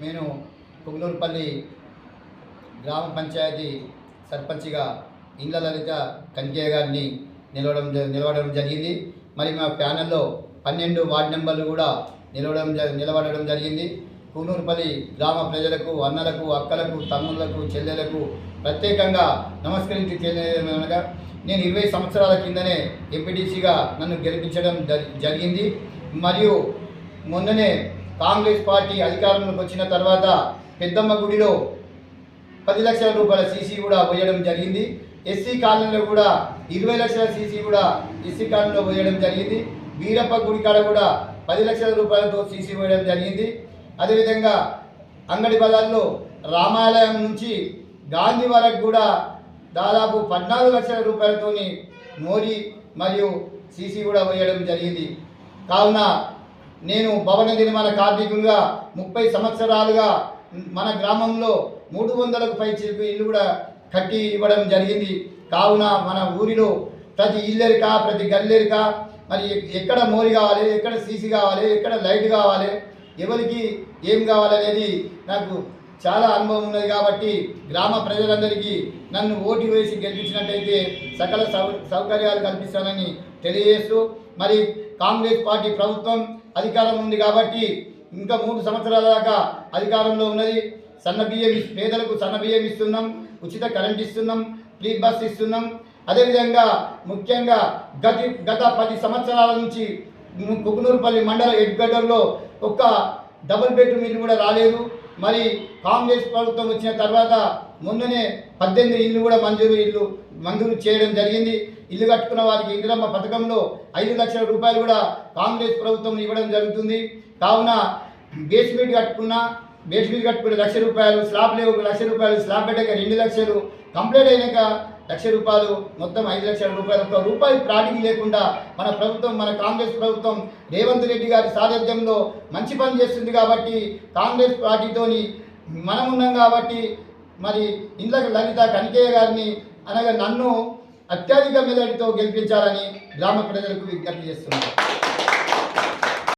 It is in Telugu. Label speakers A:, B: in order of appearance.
A: నేను పుగులూరుపల్లి గ్రామ పంచాయతీ సర్పంచ్గా ఇండ్ల లలిత కంకేయ గారిని నిలవడం నిలవడం జరిగింది. మరి మా ప్యానెల్లో పన్నెండు వార్డు నెంబర్లు కూడా నిలవడం జ- నిలబడడం జరిగింది. కూనూరుపల్లి గ్రామ ప్రజలకు అన్నలకు అక్కలకు తమ్ముళ్ళకు చెల్లెలకు ప్రత్యేకంగా నమస్కరించి అనగా నేను ఇరవై సంవత్సరాల కిందనే ఎంపీటీసీగా నన్ను గెలిపించడం జరి- జరిగింది. మరియు మొన్ననే కాంగ్రెస్ పార్టీ అధికారంలోకి వచ్చిన తర్వాత పెద్దమ్మ గుడిలో పది లక్షల రూపాయల సీసీ కూడా పోయడం జరిగింది. ఎస్సీ కాలనీలో కూడా ఇరవై లక్షల సీసీ కూడా ఎస్సీ కాలనీలో పోయడం జరిగింది. వీరప్ప గుడి కాడ కూడా పది లక్షల రూపాయలతో సీసీ పోయడం జరిగింది. అదేవిధంగా అంగడి బజార్లో రామాలయం నుంచి గాంధీ వరకు కూడా దాదాపు పద్నాలుగు లక్షల రూపాయలతోని మోరీ మరియు సీసీ కూడా వేయడం జరిగింది. కావున నేను భవన నిర్మాణ కార్మికులుగా ముప్పై సంవత్సరాలుగా మన గ్రామంలో మూడు వందలకు పై చిలుకు ఇల్లు కూడా కట్టి ఇవ్వడం జరిగింది. కావున మన ఊరిలో ప్రతి ఇల్లెరిక ప్రతి గల్లెరిక మరి ఎక్- ఎక్కడ మోరి కావాలి ఎక్కడ సీసీ కావాలి ఎక్కడ లైట్ కావాలి ఎవరికి ఏం కావాలనేది నాకు చాలా అనుభవం ఉన్నది కాబట్టి గ్రామ ప్రజలందరికీ నన్ను ఓటు వేసి గెలిపించినట్టయితే సకల సౌ సౌకర్యాలు కల్పిస్తానని తెలియజేస్తూ మరి కాంగ్రెస్ పార్టీ ప్రభుత్వం అధికారం ఉంది కాబట్టి ఇంకా మూడు సంవత్సరాల దాకా అధికారంలో ఉన్నది. సన్న బియ్యం పేదలకు సన్న బియ్యం ఇస్తున్నాం ఉచిత కరెంట్ ఇస్తున్నాం ఫ్రీ బస్ ఇస్తున్నాం. అదేవిధంగా ముఖ్యంగా గతి గత పది సంవత్సరాల నుంచి కుకునూరుపల్లి మండల హెడ్క్వార్టర్లో ఒక్క డబుల్ బెడ్రూమ్ ఇల్లు కూడా రాలేదు. మరి కాంగ్రెస్ ప్రభుత్వం వచ్చిన తర్వాత ముందునే పద్దెనిమిది ఇల్లు కూడా మంజూరు ఇల్లు మంజూరు చేయడం జరిగింది. ఇల్లు కట్టుకున్న వారికి ఇందిరమ్మ పథకంలో ఐదు లక్షల రూపాయలు కూడా కాంగ్రెస్ ప్రభుత్వం ఇవ్వడం జరుగుతుంది. కావున బేస్మెంట్ కట్టుకున్న బేస్మెంట్ కట్టుకునే లక్ష రూపాయలు స్లాబ్ లేవు ఒక లక్ష రూపాయలు స్లాబ్ పెట్టక రెండు లక్షలు కంప్లీట్ అయినాక లక్ష రూపాయలు మొత్తం ఐదు లక్షల రూపాయలు. ఒక రూపాయి ప్రాణికి లేకుండా మన ప్రభుత్వం మన కాంగ్రెస్ ప్రభుత్వం రేవంత్ రెడ్డి గారి సారథ్యంలో మంచి పని చేస్తుంది కాబట్టి కాంగ్రెస్ పార్టీతోని మనం ఉన్నాం కాబట్టి మరి ఇంద్ర లలిత కనికేయ గారిని అనగా నన్ను అత్యధిక మెదడితో గెలిపించాలని గ్రామ ప్రజలకు విజ్ఞప్తి చేస్తున్నారు